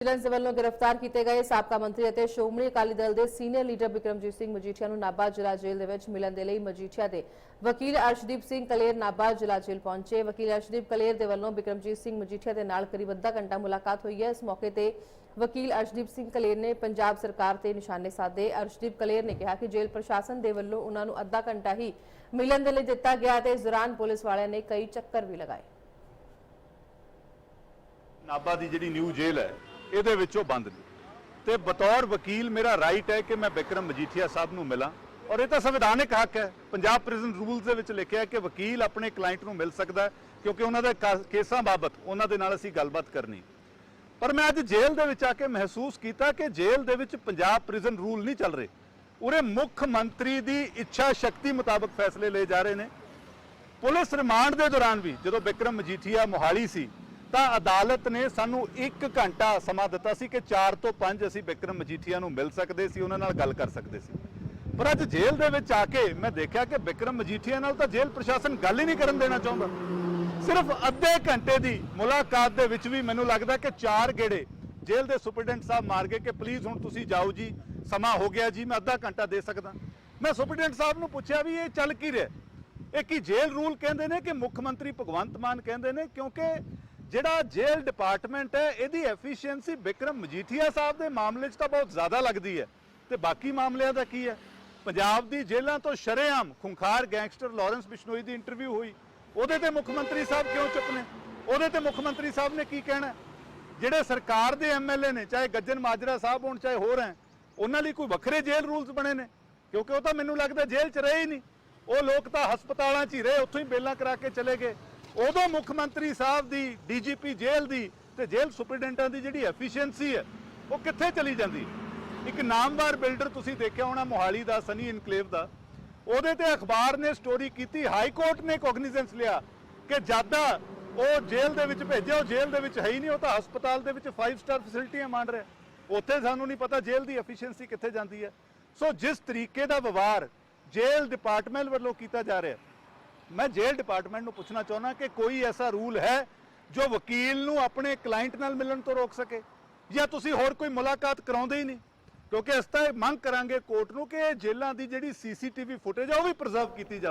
Vigilance ਵੱਲੋਂ ਗ੍ਰਿਫਤਾਰ ਕੀਤੇ ਗਏ ਸਾਬਕਾ ਮੰਤਰੀ ਅਤੇ ਸ਼੍ਰੋਮਣੀ ਅਕਾਲੀ ਦਲ ਦੇ ਸੀਨੀਅਰ ਲੀਡਰ ਬਿਕਰਮਜੀਤ ਸਿੰਘ ਮਜੀਠੀਆ ਨੂੰ ਨਾਭਾ ਜ਼ਿਲ੍ਹਾ ਜੇਲ੍ਹ ਦੇ ਵਿੱਚ ਮਿਲਣ ਦੇ ਲਈ ਮਜੀਠੀਆ ਦੇ ਵਕੀਲ ਅਰਸ਼ਦੀਪ ਸਿੰਘ ਕਲੇਰ ਨਾਭਾ ਜ਼ਿਲ੍ਹਾ ਜੇਲ੍ਹ ਪਹੁੰਚੇ। ਵਕੀਲ ਅਰਸ਼ਦੀਪ ਕਲੇਰ ਦੇ ਵੱਲੋਂ ਬਿਕਰਮਜੀਤ ਸਿੰਘ ਮਜੀਠੀਆ ਦੇ ਨਾਲ ਕਰੀਬ ਅੱਧਾ ਘੰਟਾ ਮੁਲਾਕਾਤ ਹੋਈ ਹੈ। ਇਸ ਮੌਕੇ ਤੇ ਵਕੀਲ ਅਰਸ਼ਦੀਪ ਸਿੰਘ ਕਲੇਰ ਨੇ ਪੰਜਾਬ ਸਰਕਾਰ ਤੇ ਨਿਸ਼ਾਨੇ ਸਾਧੇ। ਅਰਸ਼ਦੀਪ ਕਲੇਰ ਨੇ ਕਿਹਾ ਕਿ ਜੇਲ੍ਹ ਪ੍ਰਸ਼ਾਸਨ ਦੇ ਵੱਲੋਂ ਉਹਨਾਂ ਨੂੰ ਅੱਧਾ ਘੰਟਾ ਹੀ ਮਿਲਣ ਦੇ ਲਈ ਦਿੱਤਾ ਗਿਆ ਤੇ ਇਸ ਦੌਰਾਨ ਪੁਲਿਸ ਵਾਲਿਆਂ ਨੇ ਕਈ ਚੱਕਰ ਵੀ ਲਗਾਏ। ਨਾਭਾ ਦੀ ਜਿਹੜੀ ਨਿਊ ਜੇਲ੍ਹ ਹੈ ਇਹਦੇ ਵਿੱਚੋਂ ਬੰਦ ਨੇ। ਤੇ ਬਤੌਰ ਵਕੀਲ ਮੇਰਾ ਰਾਈਟ ਹੈ ਕਿ ਮੈਂ ਬਿਕਰਮ ਮਜੀਠੀਆ ਸਾਹਿਬ ਨੂੰ ਮਿਲਾਂ। ਔਰ ਇਹ ਤਾਂ ਸੰਵਿਧਾਨਿਕ ਹੱਕ ਹੈ। ਪੰਜਾਬ ਪ੍ਰਿਜ਼ਨ ਰੂਲਸ ਦੇ ਵਿੱਚ ਲਿਖਿਆ ਹੈ ਕਿ ਵਕੀਲ ਆਪਣੇ ਕਲਾਇੰਟ ਨੂੰ ਮਿਲ ਸਕਦਾ ਹੈ ਕਿਉਂਕਿ ਉਹਨਾਂ ਦੇ ਕਾ- ਕੇਸਾਂ ਬਾਬਤ ਉਹਨਾਂ ਦੇ ਨਾਲ ਅਸੀਂ ਗੱਲਬਾਤ ਕਰਨੀ। ਪਰ ਮੈਂ ਅੱਜ ਜੇਲ੍ਹ ਦੇ ਵਿੱਚ ਆ ਕੇ ਮਹਿਸੂਸ ਕੀਤਾ ਕਿ ਜੇਲ੍ਹ ਦੇ ਵਿੱਚ ਪੰਜਾਬ ਪ੍ਰਿਜ਼ਨ ਰੂਲ ਨਹੀਂ ਚੱਲ ਰਹੇ। ਉਰੇ ਮੁੱਖ ਮੰਤਰੀ ਦੀ ਇੱਛਾ ਸ਼ਕਤੀ ਮੁਤਾਬਕ ਫੈਸਲੇ ਲਏ ਜਾ ਰਹੇ ਨੇ। ਪੁਲਿਸ ਰਿਮਾਂਡ ਦੇ ਦੌਰਾਨ ਵੀ ਜਦੋਂ ਬਿਕਰਮ ਮਜੀਠੀਆ ਮੋਹਾਲੀ ਸੀ ਤਾਂ ਅਦਾਲਤ ਨੇ ਸਾਨੂੰ 1 ਘੰਟਾ ਸਮਾਂ ਦਿੱਤਾ ਸੀ ਕਿ 4 ਤੋਂ 5 ਅਸੀਂ ਬਿਕਰਮ ਮਜੀਠੀਆ ਨੂੰ ਮਿਲ ਸਕਦੇ ਸੀ, ਉਹਨਾਂ ਨਾਲ ਗੱਲ ਕਰ ਸਕਦੇ ਸੀ। ਪਰ ਅੱਜ ਜੇਲ੍ਹ ਦੇ ਵਿੱਚ ਆ ਕੇ ਮੈਂ ਦੇਖਿਆ ਕਿ ਬਿਕਰਮ ਮਜੀਠੀਆ ਨਾਲ ਤਾਂ ਜੇਲ੍ਹ ਪ੍ਰਸ਼ਾਸਨ ਗੱਲ ਹੀ ਨਹੀਂ ਕਰਨ ਦੇਣਾ ਚਾਹੁੰਦਾ। ਸਿਰਫ ਅੱਧੇ ਘੰਟੇ ਦੀ ਮੁਲਾਕਾਤ ਦੇ ਵਿੱਚ ਵੀ ਮੈਨੂੰ ਲੱਗਦਾ ਕਿ ਚਾਰ ਗੇੜੇ ਜੇਲ੍ਹ ਦੇ ਸੁਪਰਡੈਂਟ ਸਾਹਿਬ ਮਾਰ ਗਏ ਕਿ ਪਲੀਜ਼ ਹੁਣ ਤੁਸੀਂ ਜਾਓ ਜੀ, ਸਮਾਂ ਹੋ ਗਿਆ ਜੀ, ਮੈਂ ਅੱਧਾ ਘੰਟਾ ਦੇ ਸਕਦਾ। ਮੈਂ ਸੁਪਰਡੈਂਟ ਸਾਹਿਬ ਨੂੰ ਪੁੱਛਿਆ ਵੀ ਇਹ ਚੱਲ ਕੀ ਰਿਹਾ? ਇਹ ਕੀ ਜੇਲ੍ਹ ਰੂਲ ਕਹਿੰਦੇ ਨੇ ਕਿ ਮੁੱਖ ਮੰਤਰੀ ਭਗਵੰਤ ਮਾਨ ਕਹਿੰਦੇ ਨੇ? ਕਿਉਂਕਿ ਜਿਹੜਾ ਜੇਲ੍ਹ ਡਿਪਾਰਟਮੈਂਟ ਹੈ, ਇਹਦੀ ਐਫੀਸ਼ੀਐਂਸੀ ਬਿਕਰਮ ਮਜੀਠੀਆ ਸਾਹਿਬ ਦੇ ਮਾਮਲੇ 'ਚ ਤਾਂ ਬਹੁਤ ਜ਼ਿਆਦਾ ਲੱਗਦੀ ਹੈ। ਤੇ ਬਾਕੀ ਮਾਮਲਿਆਂ ਦਾ ਕੀ ਹੈ? ਪੰਜਾਬ ਦੀ ਜੇਲ੍ਹਾਂ ਤੋਂ ਸ਼ਰੇਆਮ ਖੁੰਖਾਰ ਗੈਂਗਸਟਰ ਲਾਰੈਂਸ ਬਿਸ਼ਨੋਈ ਦੀ ਇੰਟਰਵਿਊ ਹੋਈ। ਉਹਦੇ ਤੇ ਮੁੱਖ ਮੰਤਰੀ ਸਾਹਿਬ ਕਿਉਂ ਚੁੱਪ ਨੇ? ਉਹਦੇ ਤੇ ਮੁੱਖ ਮੰਤਰੀ ਸਾਹਿਬ ਨੇ ਕੀ ਕਹਿਣਾ ਜਿਹੜੇ ਸਰਕਾਰ ਦੇ ਐਮਐਲਏ ਨੇ, ਚਾਹੇ ਗੱਜਨ ਮਾਜਰਾ ਸਾਹਿਬ ਹੋਣ, ਚਾਹੇ ਹੋਰ ਹੈ, ਉਹਨਾਂ ਲਈ ਕੋਈ ਵੱਖਰੇ ਜੇਲ੍ਹ ਰੂਲਸ ਬਣੇ ਨੇ? ਕਿਉਂਕਿ ਉਹ ਤਾਂ ਮੈਨੂੰ ਲੱਗਦਾ ਜੇਲ੍ਹ 'ਚ ਰਹੇ ਹੀ ਨਹੀਂ। ਉਹ ਲੋਕ ਤਾਂ ਹਸਪਤਾਲਾਂ 'ਚ ਹੀ ਰਹੇ, ਉੱਥੋਂ ਹੀ ਬੇਲਾਂ ਕਰਾ ਕੇ ਚਲੇ ਗਏ। ਉਦੋਂ ਮੁੱਖ ਮੰਤਰੀ ਸਾਹਿਬ ਦੀ, ਡੀਜੀਪੀ ਜੇਲ੍ਹ ਦੀ ਤੇ ਜੇਲ੍ਹ ਸੁਪਰਡੈਂਟਾਂ ਦੀ ਜਿਹੜੀ ਐਫੀਸ਼ੀਐਂਸੀ ਹੈ, ਉਹ ਕਿੱਥੇ ਚਲੀ ਜਾਂਦੀ? ਇੱਕ ਨਾਮਵਾਰ ਬਿਲਡਰ ਤੁਸੀਂ ਦੇਖਿਆ ਹੋਣਾ, ਮੋਹਾਲੀ ਦਾ, ਸਨੀ ਇਨਕਲੇਵ ਦਾ। ਉਹਦੇ ਤੇ ਅਖਬਾਰ ਨੇ ਸਟੋਰੀ ਕੀਤੀ ਹਾਈ ਕੋਰਟ ਨੇ ਕੋਗਨੀਜ਼ੈਂਸ ਲਿਆ ਕਿ ਜ਼ਿਆਦਾ ਉਹ ਜੇਲ੍ਹ ਦੇ ਵਿੱਚ ਭੇਜਿਆ, ਉਹ ਜੇਲ੍ਹ ਦੇ ਵਿੱਚ ਹੈ ਹੀ ਨਹੀਂ, ਉਹ ਤਾਂ ਹਸਪਤਾਲ ਦੇ ਵਿੱਚ 5 ਸਟਾਰ ਫੈਸਿਲਿਟੀਆਂ ਮੰਨ ਰਿਹਾ। ਉੱਥੇ ਸਾਨੂੰ ਨਹੀਂ ਪਤਾ ਜੇਲ੍ਹ ਦੀ ਐਫੀਸ਼ੀਐਂਸੀ ਕਿੱਥੇ ਜਾਂਦੀ ਹੈ। ਸੋ ਜਿਸ ਤਰੀਕੇ ਦਾ ਵਿਵਹਾਰ ਜੇਲ੍ਹ ਡਿਪਾਰਟਮੈਂਟ ਵੱਲੋਂ ਕੀਤਾ ਜਾ ਰਿਹਾ ਮੈਂ ਜੇਲ੍ਹ ਡਿਪਾਰਟਮੈਂਟ ਨੂੰ ਪੁੱਛਣਾ ਚਾਹੁੰਦਾ ਕਿ ਕੋਈ ਐਸਾ ਰੂਲ ਹੈ ਜੋ ਵਕੀਲ ਨੂੰ ਆਪਣੇ ਕਲਾਇੰਟ ਨਾਲ ਮਿਲਣ ਤੋਂ ਰੋਕ ਸਕੇ? ਜਾਂ ਤੁਸੀਂ ਹੋਰ ਕੋਈ ਮੁਲਾਕਾਤ ਕਰਾਉਂਦੇ ਹੀ ਨਹੀਂ? ਕਿਉਂਕਿ ਇਸ ਤਾਂ ਇਹ ਮੰਗ ਕਰਾਂਗੇ ਕੋਰਟ ਨੂੰ ਕਿ ਇਹ ਜੇਲ੍ਹਾਂ ਦੀ ਜਿਹੜੀ ਸੀਸੀਟੀਵੀ ਫੁਟੇਜ ਆ, ਉਹ ਵੀ ਪ੍ਰੀਜ਼ਰਵ ਕੀਤੀ ਜਾਵੇ।